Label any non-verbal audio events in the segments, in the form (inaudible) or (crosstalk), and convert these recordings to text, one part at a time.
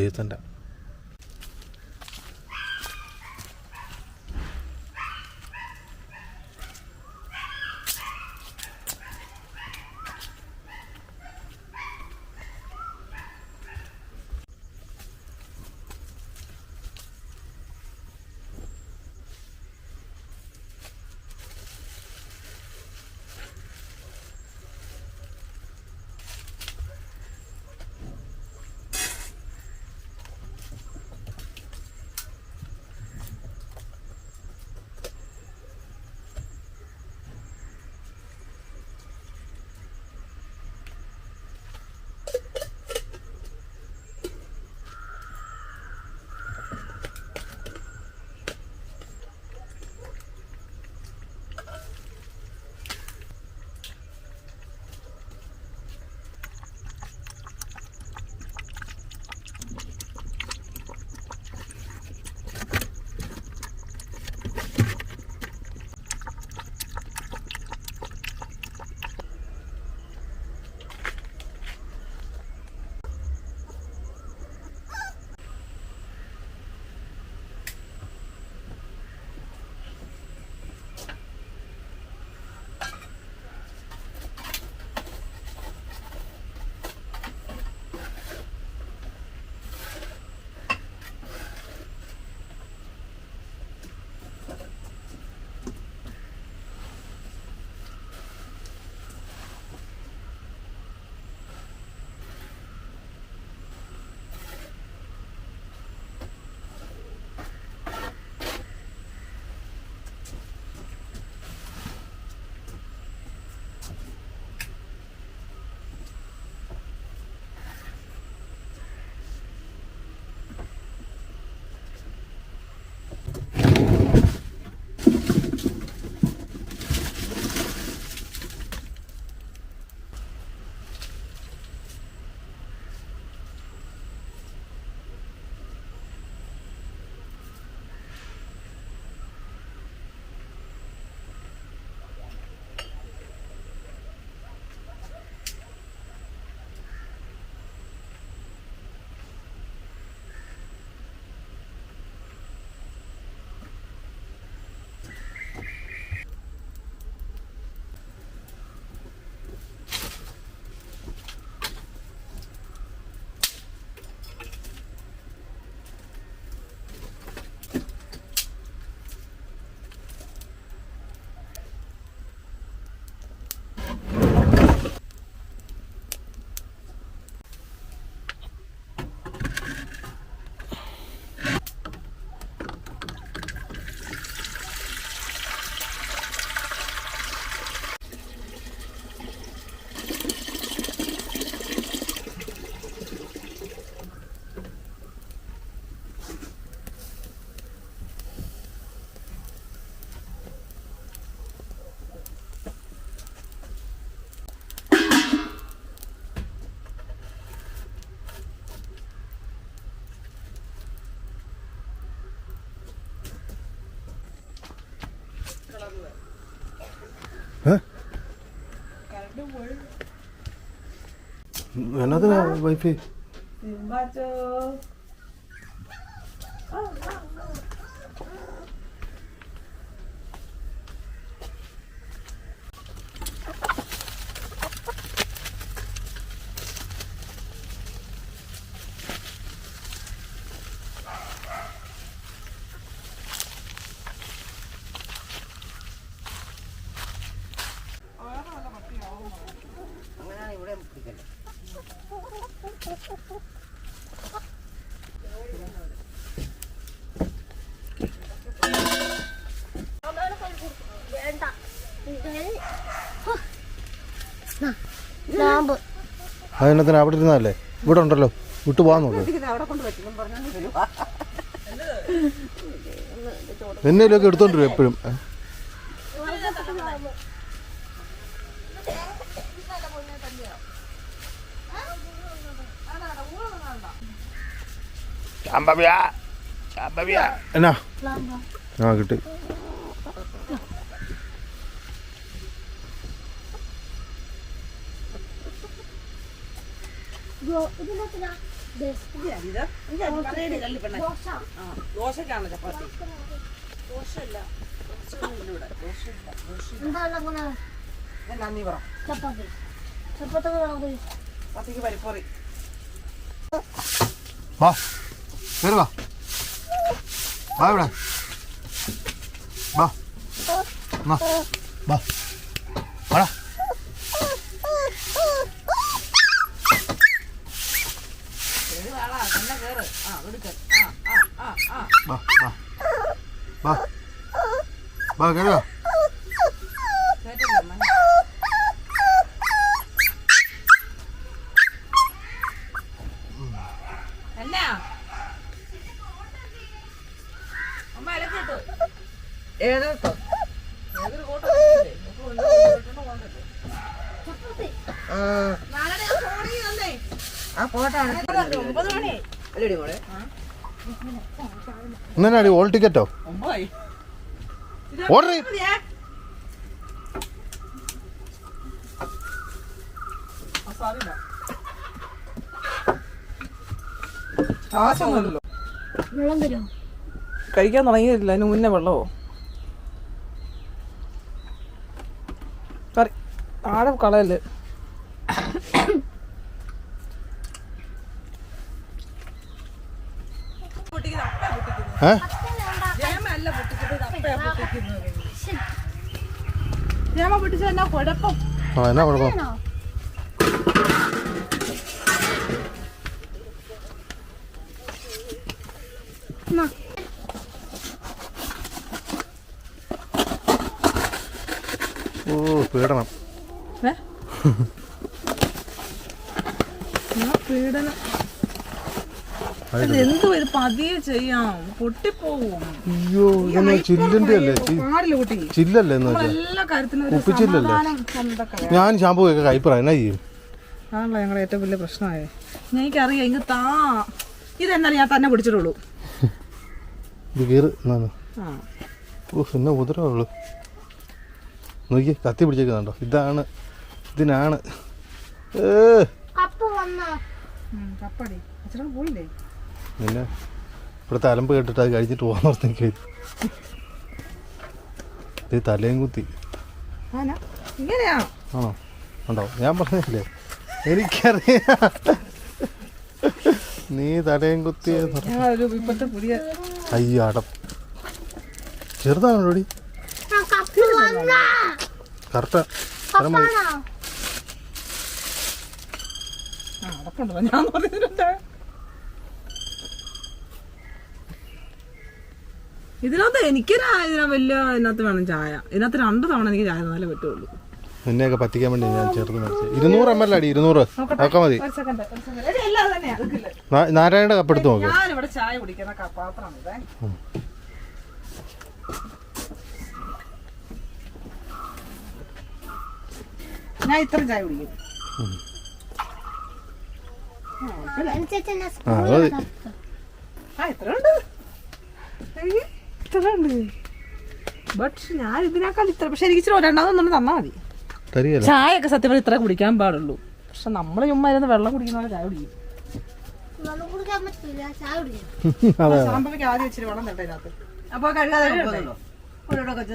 ദൈവത്തിൻ്റെ 받으라고 와이프 맞아 അതിനകത്തിന് അവിടെ ഇരുന്നല്ലേ ഇവിടെ ഉണ്ടല്ലോ. വിട്ടു പോകാൻ നോക്ക്. എന്നേലൊക്കെ എടുത്തോണ്ട് വരും എപ്പോഴും? എന്നാ? ആ കിട്ടി. ദോശക്കാണ് ചപ്പാത്തി. ദോശയല്ല. ദോശയൊന്നുമില്ല ഇവിടെ. ദോശയില്ല. ദോശയില്ല. എന്നാ നീ പറ. ചപ്പാത്തി. ചപ്പാത്തിക്ക് പരിപ്പറി. വാ കയറി വാ. വാ ഇവിടെ. വാ. വാ വാടാ തന്നെ കേറ് ആ എടുക്ക ആ ആ ആ ആ വാ വാ വാ വാ കയറി വാ കേട്ടില്ല അമ്മ എന്നാ അമ്മ ഇലക്കിട്ടു ഏതെടുത്തോ ഏതൊരു കോട്ട ആ. ഫോട്ടാണ് ഒമ്പത് മണി? അല്ലടി മോളെ. ഇന്നാടി ഓൾ ടിക്കറ്റോ ഒമ്പതായി. ഓർഡർ കഴിക്കാൻ തുടങ്ങിയിട്ടില്ല അതിന് മുന്നേ വെള്ളമോ? കറി ആടെ കളയൽ ഏ? ജയമ പൊട്ടിച്ച എന്നാ കുഴപ്പം. ആ എന്നാ. കുഴപ്പം ഓ പീഡനം. (laughs) പീഡനം. എന്തോ ഇത് പതിയെ ചെയ്യാം. പൊട്ടിപ്പോവും. അയ്യോ ഇതൊന്നും ചില്ലിന്റെ അല്ലേ? പാടില്ല കുട്ടി. ചില്ലല്ലേ എന്ന് വെച്ചാൽ എല്ലാ കാര്യത്തിനും ഒരു കുപ്പിച്ചില്ലല്ലേ? സമാധാനം സ്വന്തക്കാ ഞാൻ ഷാമ്പു ഒക്കെ കൈപ്പറ. എന്നാ ചെയ്യും? ആണല്ലോ ഞങ്ങളുടെ ഏറ്റവും വലിയ പ്രശ്നമായേ. ഞാൻ എനിക്കറിയാം ഇങ്ങ് താ. ഇതെന്നാലും ഞാൻ തന്നെ പിടിച്ചിട്ടുള്ളൂ. ഇത് കീറ്. എന്നാണ് ആ. ഓ എന്നാ ഉപദ്രവമുള്ളൂ നോക്കി കത്തി പിടിച്ചേക്കുന്നുണ്ടോ? ഇതാണ് ഇതിനാണ്. ഏ. കപ്പ് വന്നോ? കപ്പടി. അച്ഛനോട് പോയില്ലേ? പിന്നെ ഇവിടുത്തെ അലമ്പ് കേട്ടിട്ട് അത് കഴിച്ചിട്ട് പോകാൻ ഓർത്തേക്ക് ഇത് തലയും കുത്തി. ആണോ? ഉണ്ടോ? ഞാൻ പറഞ്ഞില്ലേ? എനിക്കറിയാം. നീ തലയും കുത്തി അയ്യോ അടം ചെറുതാണോടി കറക്റ്റാ. ഞാൻ പറഞ്ഞിട്ടുണ്ട്. ഇതിനകത്ത് എനിക്ക് ഇതിനാ വലിയ ഇതിനകത്ത് വേണം ചായ. ഇതിനകത്ത് രണ്ട് തവണ എനിക്ക് ചായ തന്നാലേ പറ്റുള്ളൂ നിന്നെയൊക്കെ പറ്റിക്കാൻ വേണ്ടി ഞാൻ ചേർത്ത് മേടിച്ചു ഇരുന്നൂറ് എം എൽ അടി ഇരുന്നൂറ്. ഒക്കെ മതി. ഒരു സെക്കൻഡ് ഒരു സെക്കൻഡ് എടി എല്ലാം തന്നെയാ. എടുക്കില്ല നാ- നാരായണയുടെ കപ്പെടുത്ത് നോക്ക്. ഞാൻ ഇത്ര ചായ കുടിക്കും. ആ ഇത്ര ഉണ്ട് ഇത്ര ഉണ്ട് ബട്ട് ഞാൻ ഇതിനേക്കാൾ ഇത്ര പക്ഷെ എനിക്ക് ഇച്ചിരി രണ്ടാമതൊന്നും തന്നാ മതി. ചായ ഒക്കെ സത്യം പറഞ്ഞാൽ ഇത്ര കുടിക്കാൻ പാടുള്ളൂ. പക്ഷെ നമ്മൾ ചുമ്മാ ഇരുന്ന് വെള്ളം കുടിക്കുന്ന ചായ കുടിക്കും. (laughs) സാമ്പവിക്ക് ആദ്യം ഇച്ചിരി വെള്ളം തട്ടെ ഇതിനകത്ത്. അപ്പൊ കഴുകാതെ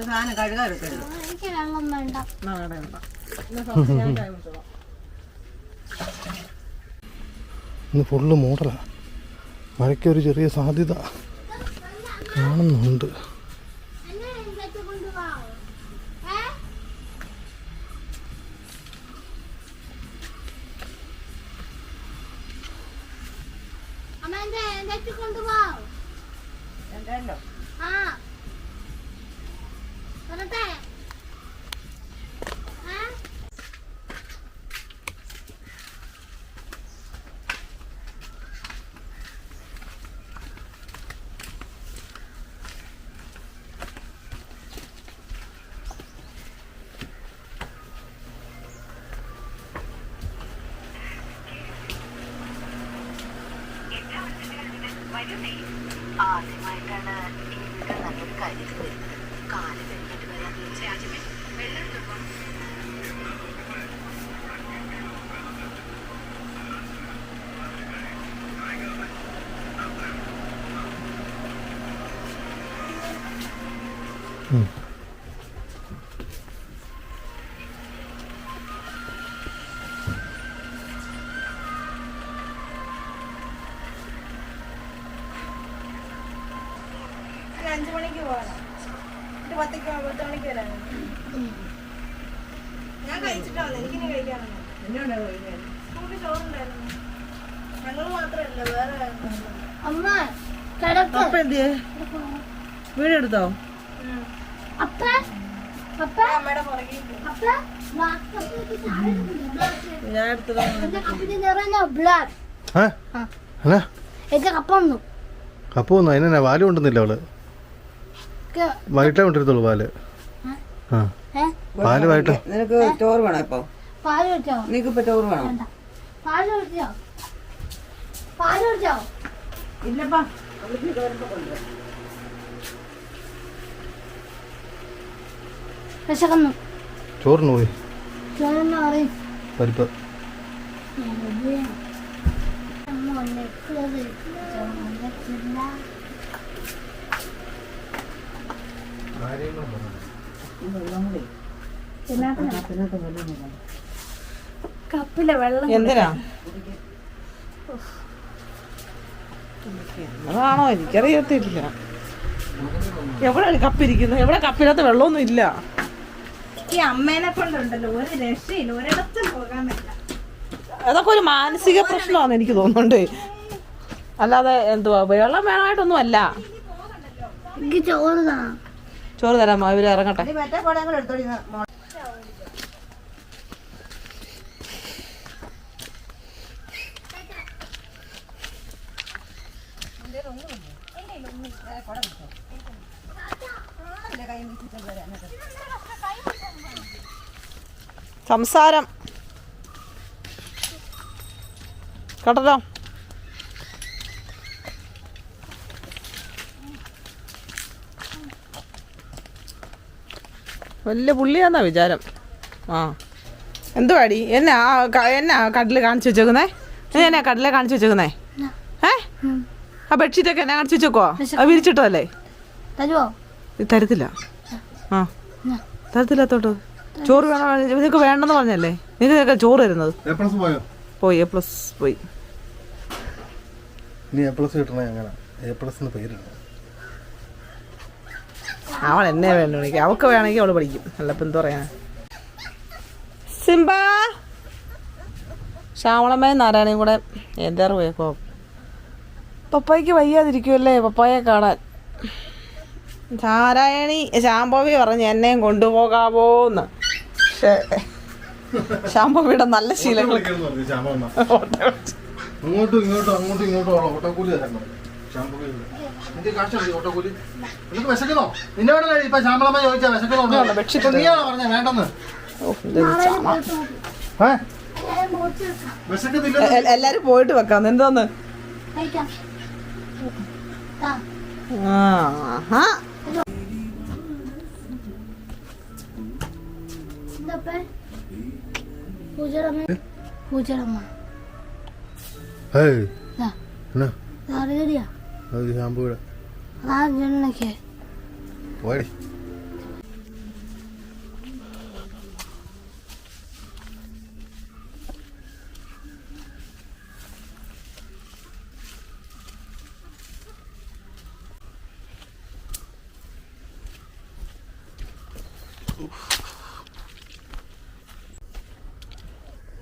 സാധനം കഴുകാതെ വെള്ളം വേണ്ട. വേണ്ട ഫുള്ള് മൂടലാണ് മഴയ്ക്കൊരു ചെറിയ സാധ്യത. കാണുന്നുണ്ട്. എന്നെ ഇതിലേക്ക് കൊണ്ടുപോവാ ഏ അമ്മ എന്റെ ഇതിലേക്ക് കൊണ്ടുപോവാ എന്തായാലും ആ വരട്ടെ ഏ ആദ്യമായിട്ടാണ് ഈ വീട് നല്ലൊരു കാര്യത്തിൽ വരുന്നത് കാൽ കഴിഞ്ഞിട്ട് വരാൻ തീർച്ചയായും. വെള്ളം ഞാൻ കഴിച്ചിട്ടാണ്. എനിക്കിനി കഴിക്കാനോ സ്കൂളിൽ ചോറുണ്ടായിരുന്നു. ഞങ്ങൾ മാത്രല്ല വേറെ അമ്മ കിടക്ക്. അപ്പ അപ്പ അപ്പ. അമ്മയുടെ പുറകെ അപ്പ ഞാൻ കപ്പ വന്നു. കപ്പ വന്നു. അതിനെന്നാ പാൽ കൊണ്ടുവന്നില്ല അവൾ. വൈകിട്ടേ കൊണ്ടിരുത്തുള്ളൂ പാൽ. ആ. പാൽ വൈകിട്ട്. നിനക്ക് ചോറ് വേണോ ഇപ്പൊ? പാൽ കുടിച്ചോ? നിനക്ക് ഇപ്പൊ ചോറ് വേണോ? പാൽ കുടിച്ചോ? പാൽ കുടിച്ചോ? ഇല്ലപ്പാ. വിശക്കുന്നു. ചോറിന് പോയി. പരിപ്പ്. പരിപ്പ് കപ്പിലെ വെള്ളം എന്തിനാ? അതാണോ? എനിക്കറിയത്തില്ല. എവിടെ കപ്പിരിക്കുന്നത് എവിടെ കപ്പിനകത്ത് വെള്ളമൊന്നും ഇല്ല. ഈ അമ്മേനെ കൊണ്ടുണ്ടല്ലോ. ഒരു രക്ഷയില്ല. ഒരിടത്തും പോകാൻ പറ്റില്ല. അതൊക്കെ ഒരു മാനസിക പ്രശ്നമാണെന്ന് എനിക്ക് തോന്നുന്നുണ്ട്. അല്ലാതെ എന്തുവാ? വെള്ളം വേണമായിട്ടൊന്നും അല്ല എനിക്ക് ചോറ് ചോറ് തരാം ഇവർ ഇറങ്ങട്ടെ. സംസാരം. കേട്ടല്ലോ? വലിയ പുള്ളിയാന്നാ വിചാരം. ആ. എന്തുവാടി? എന്നാ എന്നാ കടൽ കാണിച്ചു വെച്ചേക്കുന്നേ? എന്നാ കടലെ കാണിച്ചു വെച്ചേക്കുന്നേ? ഏ? ആ ബെഡ്ഷീറ്റൊക്കെ എന്നാ കാണിച്ചു വെച്ചേക്കോ അത് വിരിച്ചിട്ടോ അല്ലേ തരത്തില്ല. ആ. തരത്തില്ലാത്തോട്ട് ചോറ് വേണോ? നിങ്ങൾക്ക് വേണ്ടെന്ന് പറഞ്ഞല്ലേ? നിങ്ങൾക്ക് ചോറ് തരുന്നത്? എ പ്ലസ് പോയോ? പോയി എ പ്ലസ് പോയി. ഇനി എ പ്ലസ് കിട്ടണേ എങ്ങനെ? എ പ്ലസ് പേരിടണം? അവൾ എന്നെ വേണ്ടി വിളിക്കും അവൾക്ക് വേണമെങ്കിൽ അവൾ പഠിക്കും. അല്ലപ്പം എന്താ പറയാ സിംബ! ശ്യാമളമ്മയും നാരായണയും കൂടെ എന്താ പോയേക്കോ പപ്പായ്ക്ക് വയ്യാതിരിക്കുമല്ലേ പപ്പായെ കാണാൻ. നാരായണി ശാംഭവി പറഞ്ഞ് എന്നെയും കൊണ്ടുപോകാവോന്ന്. പക്ഷേ ശാംഭവിയുടെ നല്ല ശീലങ്ങൾ. അങ്ങോട്ടും ഇങ്ങോട്ടും അങ്ങോട്ടും ഇങ്ങോട്ടും ശാമ്പൂലി നിന്റെ കാശുണ്ട് ഓട്ടോക്കൂലി നിനക്ക് വിശക്കുന്നോ നിന്നോടല്ലേ ഇപ്പൊ ശാമ്പളമ്മ ചോദിച്ചാ വിശക്കുന്നോ നീയാണോ പറഞ്ഞ വേണ്ടെന്ന്. എല്ലാരും പോയിട്ട് വെക്കാം. എന്തോന്ന്? പൂജറമ്മ പൂജറമ്മ ഏയ്. എന്നാ? അറിയടിയാ. അത് ജനനൊക്കെ പോയടി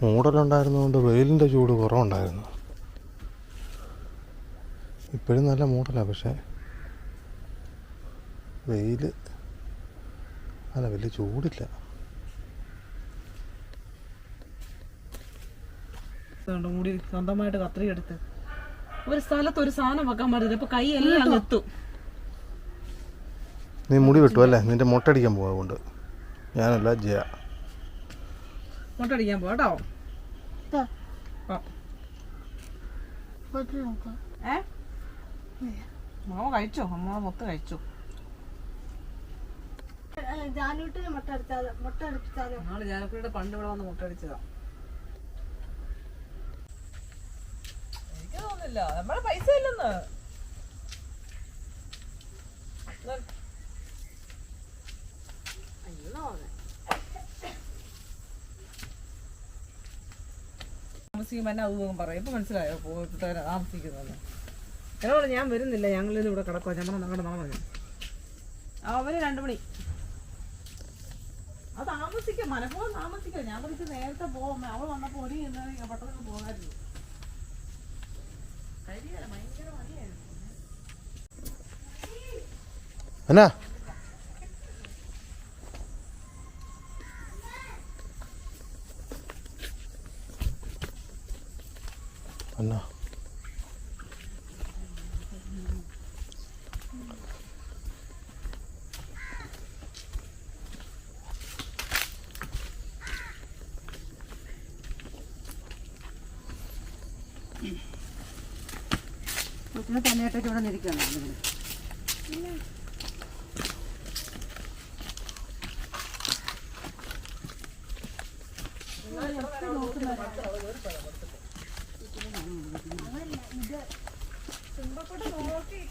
മൂടലുണ്ടായിരുന്നതുകൊണ്ട് വെയിലിന്റെ ചൂട് കുറവുണ്ടായിരുന്നു. ഇപ്പോഴും നല്ല മൂടലാണ് പക്ഷേ വെയിൽ അല്ല വലിയ ചൂടില്ല. മുടി സ്വന്തമായിട്ട് കത്രി എടുത്ത്. ഒരു സ്ഥലത്ത് ഒരു സാധനം വെക്കാൻ പറ്റില്ല ഇപ്പൊ കൈ എല്ലാം എത്തും നീ മുടി വെട്ടു അല്ലേ? നിന്റെ മുട്ടടിക്കാൻ പോവാ കൊണ്ട് ഞാനല്ല ജയ. മുട്ടടിക്കാൻ പോട്ടോ ഏ? മാവ് കഴിച്ചോ? അമ്മ മൊത്ത കഴിച്ചു? ജാനൂട്ടിന് മുട്ട അടിച്ചാലോ മുട്ട അടിപ്പിച്ചാലോ നമ്മൾ പണ്ട് മുട്ട അടിച്ചതാ. എനിക്ക് തോന്നുന്നില്ല. നമ്മളെ പൈസ ഇല്ലെന്ന്. താമസിക്കുമ്പോൾ അത് പറയും ഇപ്പൊ മനസ്സിലായോ? താമസിക്കുന്നതെന്ന് എന്നോട് ഞാൻ വരുന്നില്ല ഞങ്ങൾ ഇവിടെ കിടക്കുക ഞമ്മളെ നാളെ നടന്നു. അവർ രണ്ടു മണി. അത് താമസിക്കാം മനഃപൂർവം താമസിക്കാം. ഞാൻ വിളിച്ച് നേരത്തെ പോകും അവൾ വന്നപ്പോ ഒരു പെട്ടെന്ന് പോകാറില്ല ഭയങ്കര മതിയായിരുന്നു എന്നാ തന്നെയായിട്ടൊക്കെ ഇവിടെ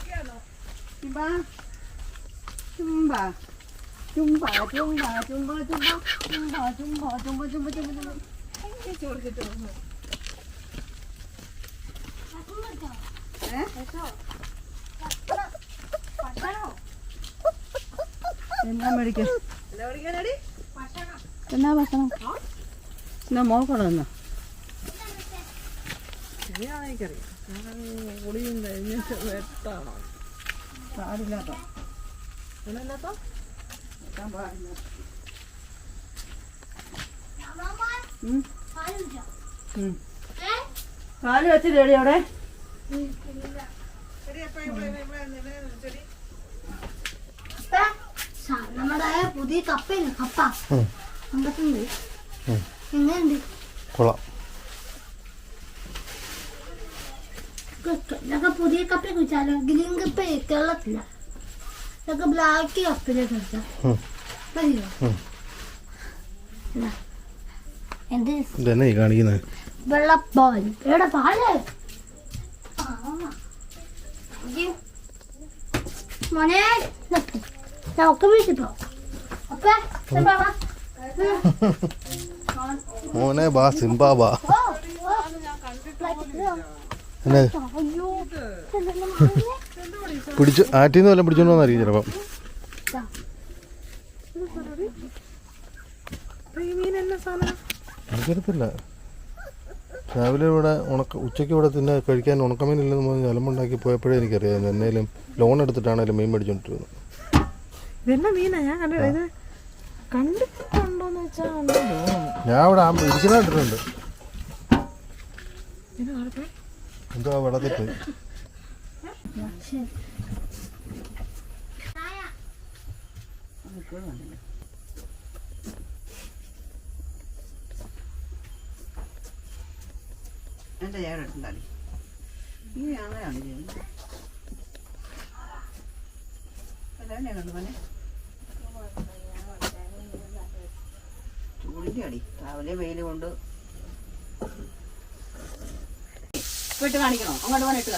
നിൽക്കണം ചുംബ ചുംബ ചുംബ ചുംബ ചുംബ ചുംബ ചുംബ ചുംബ ചുംബ എന്നാ മേടിക്കാം എന്നാ ഭക്ഷണം എന്നാ മോക്കണം എന്നാ കുളിയും കഴിഞ്ഞിട്ട് വെട്ടാണോ പാടില്ലാത്ത പാൽ വെച്ചിട്ട് അവിടെ ശരി നമ്മുടെ പുതിയ കപ്പയില്ല കപ്പ? അമ്പത്തുണ്ട് എങ്ങനെയുണ്ട്? കൊള്ളാം. ഇതൊക്കെ പുതിയ കപ്പ കുടിച്ചാലോ ഗ്രീൻ കപ്പ കേരളത്തില്ല ഇതൊക്കെ ബ്ലാക്ക് കപ്പിലേക്ക് കുടിച്ചാൽ. മതിയോ. എന്ത്? കാണിക്കുന്നത് വെള്ളപ്പാൽ എവിടെ പാൽ. മോനെ നിർത്ത്. നമുക്ക് വീട്ടിൽ പോവാം മോനെ ബാ സിംബാബാ പിടിച്ചു ആറ്റിന്ന് വല്ലതും പിടിച്ചോണ്ട് വന്നായിരിക്കും ചിലപ്പം. എനിക്കറിയത്തില്ല രാവിലെ ഇവിടെ ഉണക്ക ഉച്ചയ്ക്ക് ഇവിടെ തിന്നെ കഴിക്കാൻ ഉണക്കമീനില്ലെന്ന് പറഞ്ഞ് അലമ്പുണ്ടാക്കി പോയപ്പോഴേ എനിക്കറിയാം. എന്നേലും ലോൺ എടുത്തിട്ടാണേലും മീൻ മേടിച്ചുകൊണ്ടിരുന്നത് ഇതെന്നാ മീനാ? ഞാൻ കണ്ടില്ല ഇത് കണ്ടിട്ടുണ്ടോന്ന് വെച്ചാൽ തോന്നുന്നു ഞാൻ ഇവിടെ ഇരിക്കുന്ന കണ്ടിട്ടുണ്ട്. ഇത് ആർക്കാ? എന്തോ ആ വെള്ളത്തിൽ പോയി. എന്റെ ചേട്ടൻ എടുത്തുണ്ടാടി ഇനി അങ്ങനെയാണ് ചെയ്യുന്നത് അതാണ് കണ്ടു മോനെ ചൂടിന്റെ അടി രാവിലെ വെയിൽ കൊണ്ട്. ഇട്ട് കാണിക്കണോ? അങ്ങോട്ട് ഇട്ട്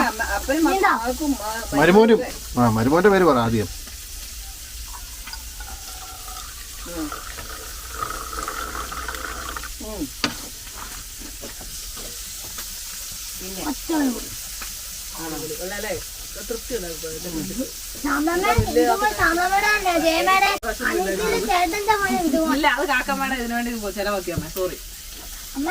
അമ്മ- അപ്പനും ആ, മരുമോനും ആ മരുമോന്റെ പേര് പറ ആദ്യം. തൃപ്തിയുള്ള അഭിപ്രായം ഇല്ല അത് കാക്കമ്മയുടെ ഇതിനു വേണ്ടി ചെലവാക്കിയമ്മ. സോറി അമ്മ